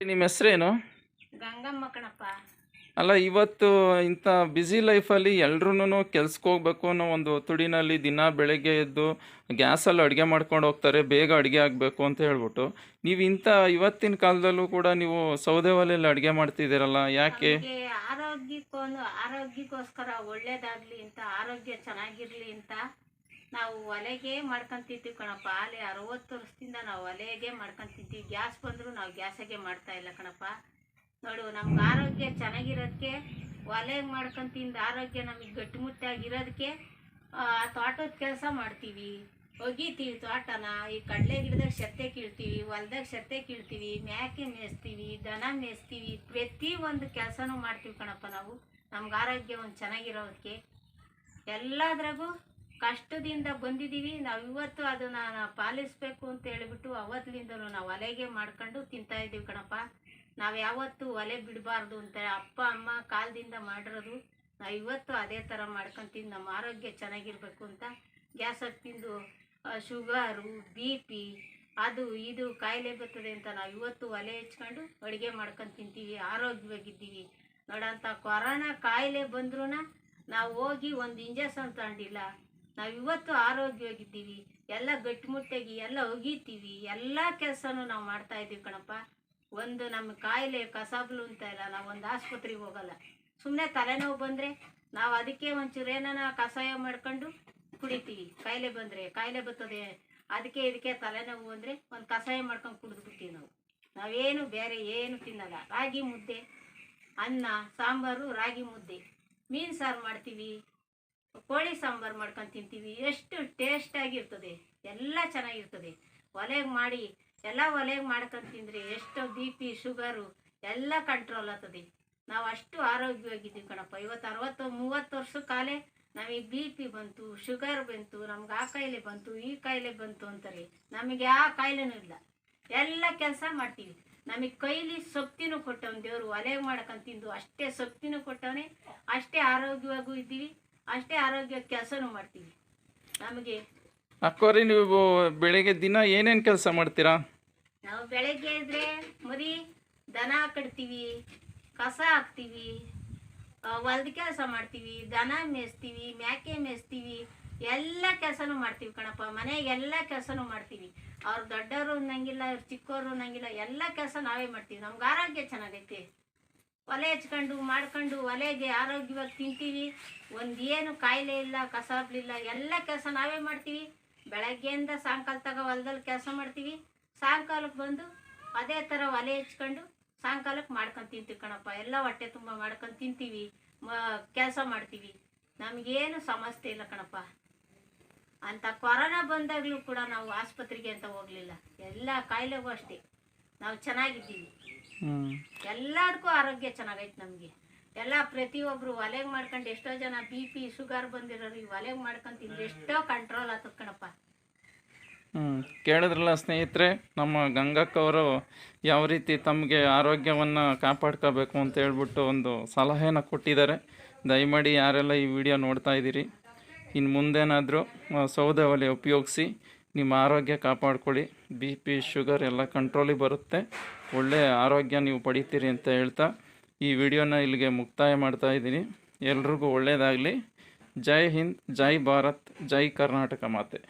ನಿಮ್ಮ ಹೆಸರೇನು? ಗಂಗಮ್ಮ ಕಣಪ್ಪ. ಅಲ್ಲ ಇವತ್ತು ಇಂಥ ಬ್ಯುಸಿ ಲೈಫಲ್ಲಿ ಎಲ್ರೂ ಕೆಲ್ಸಕ್ಕೆ ಹೋಗ್ಬೇಕು ಅನ್ನೋ ಒಂದು ತುಡಿನಲ್ಲಿ ದಿನ ಬೆಳಗ್ಗೆ ಎದ್ದು ಗ್ಯಾಸಲ್ಲಿ ಅಡುಗೆ ಮಾಡ್ಕೊಂಡು ಹೋಗ್ತಾರೆ ಬೇಗ ಅಡುಗೆ ಆಗಬೇಕು ಅಂತ ಹೇಳ್ಬಿಟ್ಟು. ನೀವು ಇಂಥ ಇವತ್ತಿನ ಕಾಲದಲ್ಲೂ ಕೂಡ ನೀವು ಸೌದೆ ಒಲೆಯಲ್ಲಿ ಅಡುಗೆ ಮಾಡ್ತಿದ್ದೀರಲ್ಲ ಯಾಕೆ? ಆರೋಗ್ಯಕ್ಕೊಂದು ಆರೋಗ್ಯಕ್ಕೋಸ್ಕರ ಒಳ್ಳೇದಾಗಲಿ ಅಂತ ಆರೋಗ್ಯ ಚೆನ್ನಾಗಿರಲಿ ಅಂತ ನಾವು ಒಲೆಗೆ ಮಾಡ್ಕೊಂತಿದ್ವಿ ಕಣಪ್ಪ. ಅಲ್ಲಿ ಅರವತ್ತು ವರ್ಷದಿಂದ ನಾವು ಒಲೆಗೆ ಮಾಡ್ಕೊಂತಿದ್ವಿ. ಗ್ಯಾಸ್ ಬಂದರೂ ನಾವು ಗ್ಯಾಸಾಗೆ ಮಾಡ್ತಾ ಇಲ್ಲ ಕಣಪ್ಪ. ನೋಡು ನಮ್ಗೆ ಆರೋಗ್ಯ ಚೆನ್ನಾಗಿರೋದಕ್ಕೆ ಒಲೆಗೆ ಮಾಡ್ಕೊಂಡು ಆರೋಗ್ಯ ನಮಗೆ ಗಟ್ಟಿಮುಟ್ಟಾಗಿರೋದಕ್ಕೆ ಆ, ತೋಟದ ಕೆಲಸ ಮಾಡ್ತೀವಿ. ಒಗಿತೀವಿ ತೋಟನ. ಈ ಕಡಲೆ ಗಿಡದಾಗ ಸತ್ತೆ ಕೀಳ್ತೀವಿ ಹೊಲ್ದಾಗ ಸತ್ತೆ ಕೀಳ್ತೀವಿ ಮ್ಯಾಕೆ ಮೇಯಿಸ್ತೀವಿ ದನ ಮೇಯಿಸ್ತೀವಿ ಪ್ರತಿ ಒಂದು ಕೆಲಸನೂ ಮಾಡ್ತೀವಿ ಕಣಪ್ಪ ನಾವು. ನಮ್ಗೆ ಆರೋಗ್ಯ ಒಂದು ಚೆನ್ನಾಗಿರೋದಕ್ಕೆ ಎಲ್ಲದ್ರಾಗೂ ಕಷ್ಟದಿಂದ ಬಂದಿದ್ದೀವಿ. ನಾವು ಇವತ್ತು ಅದನ್ನು ಪಾಲಿಸ್ಬೇಕು ಅಂತ ಹೇಳಿಬಿಟ್ಟು ಅವತ್ತಿನಿಂದಲೂ ನಾವು ಒಲೆಗೆ ಮಾಡ್ಕೊಂಡು ತಿಂತಾ ಇದ್ದೀವಿ ಕಣಪ್ಪ. ನಾವು ಯಾವತ್ತೂ ಒಲೆ ಬಿಡಬಾರ್ದು ಅಂತ ಅಪ್ಪ, ಅಮ್ಮ ಕಾಲದಿಂದ ಮಾಡಿರೋದು ನಾವು ಇವತ್ತು ಅದೇ ಥರ ಮಾಡ್ಕೊಂತೀವಿ. ನಮ್ಮ ಆರೋಗ್ಯ ಚೆನ್ನಾಗಿರಬೇಕು ಅಂತ ಗ್ಯಾಸ್ ತಿಂದು ಶುಗರು, ಬಿ ಪಿ ಅದು ಇದು ಕಾಯಿಲೆ ಬರ್ತದೆ ಅಂತ ನಾವು ಇವತ್ತು ಒಲೆ ಹೆಚ್ಕೊಂಡು ಅಡುಗೆ ಮಾಡ್ಕೊಂಡು ತಿಂತೀವಿ. ಆರೋಗ್ಯವಾಗಿದ್ದೀವಿ. ನೋಡೋಂಥ ಕೊರೋನಾ ಕಾಯಿಲೆ ಬಂದ್ರೂ ನಾವು ಹೋಗಿ ಒಂದು ಇಂಜೆಕ್ಷನ್ ತಗೊಂಡಿಲ್ಲ. ನಾವು ಇವತ್ತು ಆರೋಗ್ಯವಾಗಿದ್ದೀವಿ, ಎಲ್ಲ ಗಟ್ಟಿಮುಟ್ಟಾಗಿ ಎಲ್ಲ ಒಗಿತೀವಿ, ಎಲ್ಲ ಕೆಲಸನೂ ನಾವು ಮಾಡ್ತಾ ಇದ್ದೀವಿ ಕಣಪ್ಪ. ಒಂದು ನಮ್ಮ ಕಾಯಿಲೆ ಕಸಬ್ಲು ಅಂತ ಇಲ್ಲ, ನಾವು ಒಂದು ಆಸ್ಪತ್ರೆಗೆ ಹೋಗಲ್ಲ. ಸುಮ್ಮನೆ ತಲೆನೋವು ಬಂದರೆ ನಾವು ಅದಕ್ಕೆ ಒಂಚೂರು ಏನಾನ ಕಷಾಯ ಮಾಡ್ಕೊಂಡು ಕುಡಿತೀವಿ. ಕಾಯಿಲೆ ಬಂದರೆ, ಕಾಯಿಲೆ ಬರ್ತದೆ, ಅದಕ್ಕೆ ಇದಕ್ಕೆ ತಲೆನೋವು ಅಂದರೆ ಒಂದು ಕಷಾಯ ಮಾಡ್ಕೊಂಡು ಕುಡಿದ್ಬಿಡ್ತೀವಿ ನಾವು. ನಾವೇನು ಬೇರೆ ಏನು ತಿನ್ನಲ್ಲ. ರಾಗಿ ಮುದ್ದೆ, ಅನ್ನ, ಸಾಂಬಾರು, ರಾಗಿ ಮುದ್ದೆ. ಮೀನು ಸಾರು ಮಾಡ್ತೀವಿ. ಕೋಳಿ ಸಾಂಬಾರು ಮಾಡ್ಕೊಂಡು ತಿಂತೀವಿ. ಎಷ್ಟು ಟೇಸ್ಟಾಗಿರ್ತದೆ ಎಲ್ಲ ಚೆನ್ನಾಗಿರ್ತದೆ. ಒಲೆಗೆ ಮಾಡಿ, ಎಲ್ಲ ಒಲೆಗೆ ಮಾಡ್ಕೊಂಡು ತಿಂದರೆ ಎಷ್ಟು ಬಿ ಪಿ ಶುಗರು ಎಲ್ಲ ಕಂಟ್ರೋಲ್ ಆಗ್ತದೆ. ನಾವು ಅಷ್ಟು ಆರೋಗ್ಯವಾಗಿದ್ದೀವಿ ಕಣಪ್ಪ. ಇವತ್ತು ಅರವತ್ತು, ಮೂವತ್ತು ವರ್ಷ ಕಾಲೇ ನಮಗೆ ಬಿ ಪಿ ಬಂತು ಶುಗರ್ ಬಂತು, ನಮ್ಗೆ ಆ ಕಾಯಿಲೆ ಬಂತು, ಈ ಕಾಯಿಲೆ ಬಂತು ಅಂತಾರೆ. ನಮಗೆ ಆ ಕಾಯಿಲೆನೂ ಇಲ್ಲ. ಎಲ್ಲ ಕೆಲಸ ಮಾಡ್ತೀವಿ. ನಮಗೆ ಕೈಲಿ ಸೊಪ್ತಿನೂ ಕೊಟ್ಟವನು ದೇವರು. ಒಲೆಗೆ ಮಾಡ್ಕೊಂಡು ತಿಂದು ಅಷ್ಟೇ ಸೊಪ್ತಿನೂ ಕೊಟ್ಟವನೇ, ಅಷ್ಟೇ ಆರೋಗ್ಯವಾಗೂ ಇದ್ದೀವಿ. ಅಷ್ಟೇ ಆರೋಗ್ಯ ಕೆಲಸನೂ ಮಾಡ್ತೀವಿ. ನಮಗೆ ಅಕ್ಕೋರಿ ನೀವು ಬೆಳಿಗ್ಗೆ ದಿನ ಏನೇನು ಕೆಲಸ ಮಾಡ್ತೀರಾ? ನಾವು ಬೆಳಗ್ಗೆ ಇದ್ರೆ ಮರಿ ದನ ಕಟ್ತೀವಿ ಕಸ ಹಾಕ್ತೀವಿ ಹೊಲ್ದ ಕೆಲಸ ಮಾಡ್ತೀವಿ ದನ ಮೇಯಿಸ್ತೀವಿ ಮ್ಯಾಕೆ ಮೇಯಿಸ್ತೀವಿ ಎಲ್ಲ ಕೆಲಸನೂ ಮಾಡ್ತೀವಿ ಕಣಪ್ಪ. ಮನೆಗೆ ಎಲ್ಲ ಕೆಲಸನೂ ಮಾಡ್ತೀವಿ. ಅವ್ರು ದೊಡ್ಡವರು ಅನ್ನಂಗಿಲ್ಲ ಇವ್ರು ಚಿಕ್ಕವರು ಅನ್ನಂಗಿಲ್ಲ ಎಲ್ಲ ಕೆಲಸ ನಾವೇ ಮಾಡ್ತೀವಿ. ನಮ್ಗೆ ಆರೋಗ್ಯ ಚೆನ್ನಾಗೈತೆ. ಒಲೆ ಹಚ್ಕೊಂಡು ಮಾಡ್ಕೊಂಡು ಒಲೆಗೆ ಆರೋಗ್ಯವಾಗಿ ತಿಂತೀವಿ. ಒಂದು ಏನು ಕಾಯಿಲೆ ಇಲ್ಲ ಕಸಾಬ್ಲಿಲ್ಲ ಎಲ್ಲ ಕೆಲಸ ನಾವೇ ಮಾಡ್ತೀವಿ. ಬೆಳಗ್ಗೆಯಿಂದ ಸಾಯಂಕಾಲ ತಗ ಹೊಲದಲ್ಲಿ ಕೆಲಸ ಮಾಡ್ತೀವಿ. ಸಾಯಂಕಾಲಕ್ಕೆ ಬಂದು ಅದೇ ಥರ ಒಲೆ ಹಚ್ಕೊಂಡು ಸಾಯಂಕಾಲಕ್ಕೆ ಮಾಡ್ಕೊಂಡು ತಿಂತೀವಿ ಕಣಪ್ಪ. ಎಲ್ಲ ಹೊಟ್ಟೆ ತುಂಬ ಮಾಡ್ಕೊಂಡು ತಿಂತೀವಿ. ಮ, ಕೆಲಸ ಮಾಡ್ತೀವಿ. ನಮಗೇನು ಸಮಸ್ಯೆ ಇಲ್ಲ ಕಣಪ್ಪ. ಅಂತ ಕೊರೋನಾ ಬಂದಾಗಲೂ ಕೂಡ ನಾವು ಆಸ್ಪತ್ರೆಗೆ ಅಂತ ಹೋಗಲಿಲ್ಲ. ಎಲ್ಲ ಕಾಯಿಲೆಗೂ ಅಷ್ಟೇ. ನಾವು ಚೆನ್ನಾಗಿದ್ದೀವಿ. ಹ್ಞೂ ಎಲ್ಲದಕ್ಕೂ ಆರೋಗ್ಯ ಚೆನ್ನಾಗೈತೆ ನಮಗೆ. ಎಲ್ಲ ಪ್ರತಿಯೊಬ್ಬರು ಒಲೆಗೆ ಮಾಡ್ಕೊಂಡು ಎಷ್ಟೋ ಜನ ಬಿ ಪಿ ಶುಗರ್ ಬಂದಿರೋರು ಈ ಒಲೆಗೆ ಮಾಡ್ಕೊಂಡು ತಿಂದ್ರೆ ಎಷ್ಟೋ ಕಂಟ್ರೋಲ್ ಆಗ್ತದೆ ಕಣಪ್ಪ. ಹ್ಞೂ ಕೇಳಿದ್ರಲ್ಲ ಸ್ನೇಹಿತರೆ ನಮ್ಮ ಗಂಗಕ್ಕವರು ಯಾವ ರೀತಿ ತಮಗೆ ಆರೋಗ್ಯವನ್ನು ಕಾಪಾಡ್ಕೋಬೇಕು ಅಂತ ಹೇಳ್ಬಿಟ್ಟು ಒಂದು ಸಲಹೆನ ಕೊಟ್ಟಿದ್ದಾರೆ. ದಯಮಾಡಿ ಯಾರೆಲ್ಲ ಈ ವಿಡಿಯೋ ನೋಡ್ತಾ ಇದ್ದೀರಿ ಇನ್ನು ಮುಂದೇನಾದರೂ ಸೌದೆ ಒಲೆ ಉಪಯೋಗಿಸಿ ನಿಮ್ಮ ಆರೋಗ್ಯ ಕಾಪಾಡ್ಕೊಳ್ಳಿ. ಬಿ ಪಿ ಶುಗರ್ ಎಲ್ಲ ಕಂಟ್ರೋಲಿಗೆ ಬರುತ್ತೆ. ಒಳ್ಳೆಯ ಆರೋಗ್ಯ ನೀವು ಪಡಿತೀರಿ ಅಂತ ಹೇಳ್ತಾ ಈ ವಿಡಿಯೋನ ಇಲ್ಲಿಗೆ ಮುಕ್ತಾಯ ಮಾಡ್ತಾ ಇದ್ದೀನಿ. ಎಲ್ರಿಗೂ ಒಳ್ಳೆಯದಾಗಲಿ ಜೈ ಹಿಂದ್, ಜೈ ಭಾರತ್, ಜೈ ಕರ್ನಾಟಕ ಮಾತೆ.